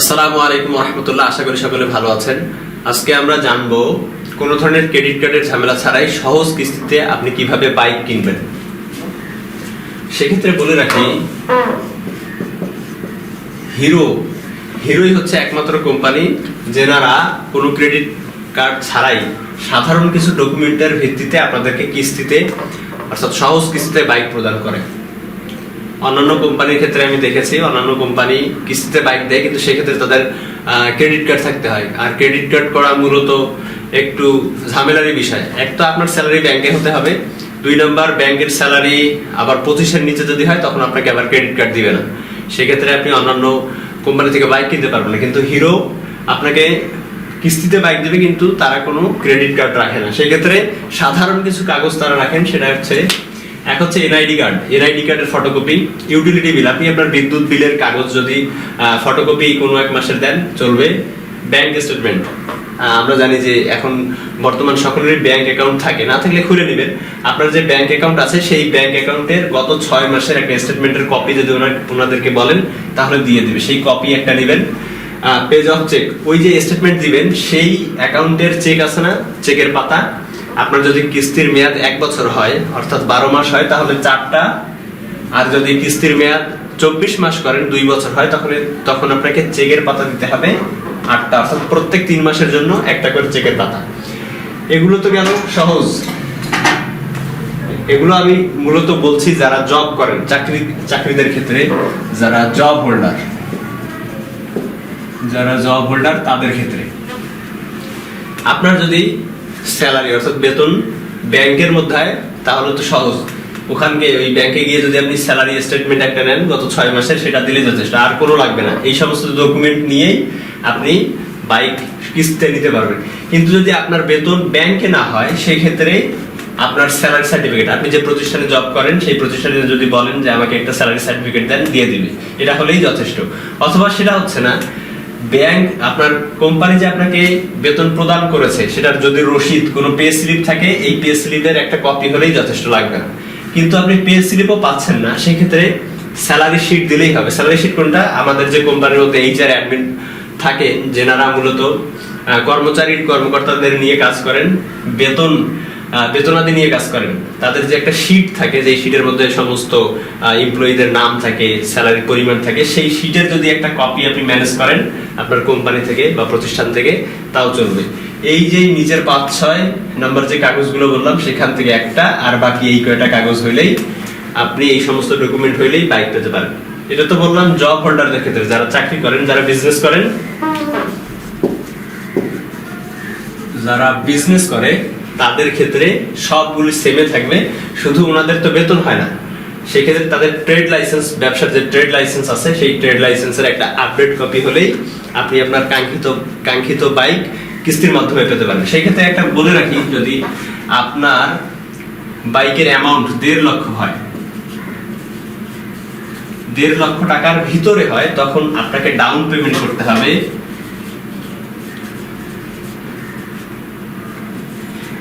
আসসালামু আলাইকুম রহমতুল্লাহ, আশা করি সকলে ভালো আছেন। আজকে আমরা জানব কোন ধরনের ক্রেডিট কার্ডের ঝামেলা ছাড়াই সহজ কিস্তিতে আপনি কীভাবে বাইক কিনবেন। সেক্ষেত্রে বলে রাখি, হিরো, হিরোই হচ্ছে একমাত্র কোম্পানি যেনারা কোনো ক্রেডিট কার্ড ছাড়াই সাধারণ কিছু ডকুমেন্টের ভিত্তিতে আপনাদেরকে কিস্তিতে, অর্থাৎ সহজ কিস্তিতে বাইক প্রদান করে। অন্যান্য কোম্পানির ক্ষেত্রে আমি দেখেছি, অন্যান্য কোম্পানি কিস্তিতে বাইক দেয়, কিন্তু সেক্ষেত্রে তাদের ক্রেডিট কার্ড থাকতে হয়। আর ক্রেডিট কার্ড করা মূলত একটু ঝামেলারই বিষয়। এক তো আপনার স্যালারি ব্যাংকে হতে হবে, দুই নম্বর ব্যাংকের স্যালারি আবার পঁচিশের নিচে যদি হয়, তখন আপনাকে আবার ক্রেডিট কার্ড দিবে না। সেক্ষেত্রে আপনি অন্যান্য কোম্পানি থেকে বাইক কিনতে পারবেন না। কিন্তু হিরো আপনাকে কিস্তিতে বাইক দেবে, কিন্তু তারা কোনো ক্রেডিট কার্ড রাখে না। সেক্ষেত্রে সাধারণ কিছু কাগজ তারা রাখেন, সেটা হচ্ছে এক হচ্ছে এনআইডি কার্ড। এনআইডি কার্ডের ফটোকপি ইউটিলিটি বিল আপনি আপনার বিদ্যুৎ বিলের কাগজ যদি ফটোকপি কোনো এক মাসের দেন, চলবে। ব্যাংক স্টেটমেন্ট আমরা জানি যে এখন বর্তমান সকলেরই ব্যাংক অ্যাকাউন্ট থাকে। না থাকলে খুলে নেবেন। আপনার যে ব্যাংক অ্যাকাউন্ট আছে, সেই ব্যাংক অ্যাকাউন্টের গত ছয় মাসের একটা স্টেটমেন্টের কপি যদি ওনাদেরকে বলেন, তাহলে দিয়ে দেবে। সেই কপি একটা নেবেন। পেজ অফ চেক ওই যে স্টেটমেন্ট দিবেন, সেই অ্যাকাউন্টের চেক আছে না? চেকের পাতা। আপনার যদি কিস্তির মেয়াদ এক বছর হয়, অর্থাৎ বারো মাস হয়, তাহলে চারটা। আর যদি কিস্তির মেয়াদ চব্বিশ মাস করেন, দুই বছর হয় তখন তখন আপনাকে চেকের পাতা দিতে হবে আটটা। অর্থাৎ প্রত্যেক তিন মাসের জন্য একটা করে চেকের পাতা। এগুলো তো গেল সহজ? এগুলো আমি মূলত বলছি যারা জব করেন, চাকরি চাকরিদের ক্ষেত্রে, যারা জব হোল্ডার যারা জব হোল্ডার, তাদের ক্ষেত্রে। আপনার যদি স্যালারি, অর্থাৎ বেতন ব্যাংকের মধ্যে হয় তাহলে তো সহজ। ওখানকে, ওই ব্যাংকে গিয়ে যদি আপনি স্যালারি স্টেটমেন্ট একটা নেন, গত ছয় মাসের সেটা দিলে যথেষ্ট, আর কোনো লাগবে না। এই সমস্ত ডকুমেন্ট নিয়েই আপনি বাইক কিস্তিতে নিতে পারবেন। কিন্তু যদি আপনার বেতন ব্যাংকে না হয় সেই ক্ষেত্রে আপনার স্যালারি সার্টিফিকেট, আপনি যে প্রতিষ্ঠানে জব করেন, সেই প্রতিষ্ঠানে যদি বলেন যে আমাকে একটা স্যালারি সার্টিফিকেট দেন, দিয়ে দিবে। এটা হলেই যথেষ্ট। অথবা সেটা হচ্ছে না ব্যাংক আপনার কোম্পানি যে আপনাকে বেতন প্রদান করেছে, সেটার যদি রসিদ, কোনো পে স্লিপ থাকে, এই পে স্লিপের একটা কপি হলেই যথেষ্ট লাগবে কিন্তু আপনি পে স্লিপও পাচ্ছেন না, সেক্ষেত্রে স্যালারি শিট দিলেই হবে। স্যালারি শিট কোনটা? আমাদের যে কোম্পানির মধ্যে এইচআর অ্যাডমিন থাকে, যেনারা মূলত কর্মচারী, কর্মকর্তাদের নিয়ে কাজ করেন। বেতন বেতনাদি নিয়ে কাজ করেন। তাদের যে একটা শিট থাকে যে শিটের মধ্যে সমস্ত এমপ্লয়ীদের নাম থাকে স্যালারি পরিমাণ থাকে, সেই শিটের যদি একটা কপি আপনি ম্যানেজ করেন, আপনার কোম্পানি থেকে বা প্রতিষ্ঠান থেকে, তাও চলবে। এই যে নিচের পাঁচ, ছয় নাম্বার যে কাগজগুলো বললাম, সেখান থেকে একটা, আর বাকি এই কয়টা কাগজ হইলেই আপনি এই সমস্ত ডকুমেন্ট হইলেই বাইক পেতে পারেন। এটা তো বললাম জব হোল্ডারদের ক্ষেত্রে, যারা চাকরি করেন, যারা বিজনেস করেন, যারা বিজনেস করে তাদের ক্ষেত্রে সবগুলি সেমে থাকবে। শুধু ওনাদের তো বেতন হয় না। সেক্ষেত্রে তাদের ট্রেড লাইসেন্স ব্যবসার যে ট্রেড লাইসেন্স আছে, সেই ট্রেড লাইসেন্সের একটা আপডেট কপি হলেই আপনি আপনার কাঙ্ক্ষিত কাঙ্ক্ষিত বাইক কিস্তির মাধ্যমে পেতে পারেন সেই ক্ষেত্রে একটা বলে রাখি, যদি আপনার বাইকের অ্যামাউন্ট দেড় লক্ষ হয়, দেড় লক্ষ টাকার ভিতরে হয়, তখন আপনাকে ডাউন পেমেন্ট করতে হবে।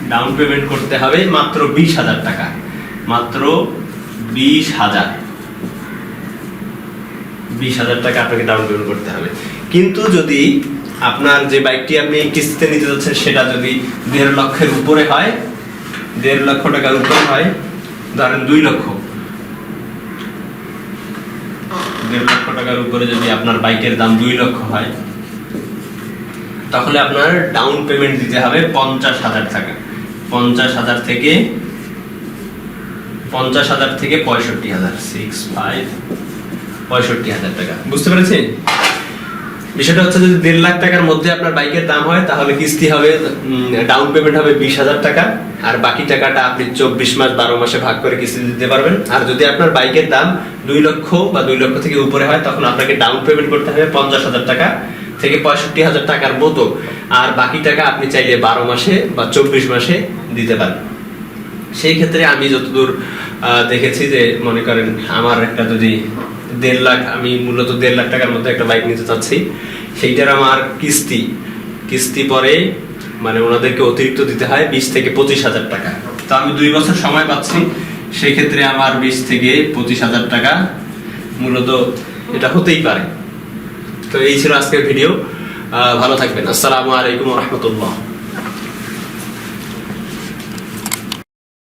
ডাউন পেমেন্ট করতে হবে মাত্র বিশ হাজার টাকা। মাত্র বিশ হাজার। বিশ হাজার টাকা আপনাকে ডাউন পেমেন্ট করতে হবে। কিন্তু যদি আপনার যে বাইকটি আপনি কিস্তিতে নিতে যাচ্ছেন, সেটা যদি দেড় লক্ষের উপরে হয়, দেড় লক্ষ টাকার উপরে হয়, ধরেন দুই লক্ষ। দেড় লক্ষ টাকার উপরে যদি আপনার বাইকের দাম দুই লক্ষ হয়, তাহলে আপনার ডাউন পেমেন্ট দিতে হবে পঞ্চাশ হাজার টাকা। পঞ্চাশ হাজার থেকে পঞ্চাশ হাজার থেকে পঁয়ষট্টি হাজার সিক্স ফাইভ পঁয়ষট্টি হাজার টাকা। বুঝতে পেরেছেন? বিষয়টা হচ্ছে যদি দেড় লাখ টাকার মধ্যে আপনার বাইকের দাম হয়, তাহলে কিস্তি হবে ডাউন পেমেন্ট হবে বিশ হাজার টাকা, আর বাকি টাকাটা আপনি চব্বিশ মাস, বারো মাসে ভাগ করে কিস্তি দিতে পারবেন। আর যদি আপনার বাইকের দাম দুই লক্ষ বা দুই লক্ষ থেকে উপরে হয়, তখন আপনাকে ডাউন পেমেন্ট করতে হবে পঞ্চাশ হাজার টাকা। থেকে পঁয়ষট্টি হাজার টাকার মতো। আর বাকি টাকা আপনি চাইলে বারো মাসে বা চব্বিশ মাসে দিতে পারেন। সেই ক্ষেত্রে আমি যতদূর দেখেছি যে মনে করেন আমার একটা যদি দেড় লাখ, আমি মূলত দেড় লাখ টাকার মধ্যে একটা বাইক নিতে চাচ্ছি, সেইটার আমার কিস্তি। কিস্তি পরে মানে ওনাদেরকে অতিরিক্ত দিতে হয় বিশ থেকে পঁচিশ হাজার টাকা। তো আমি দুই বছর সময় পাচ্ছি সেক্ষেত্রে আমার বিশ থেকে পঁচিশ হাজার টাকা মূলত এটা হতেই পারে। তো এই ছিল আজকের ভিডিও। ভালো থাকবেন। আসসালামু আলাইকুম রহমতুল্লাহ।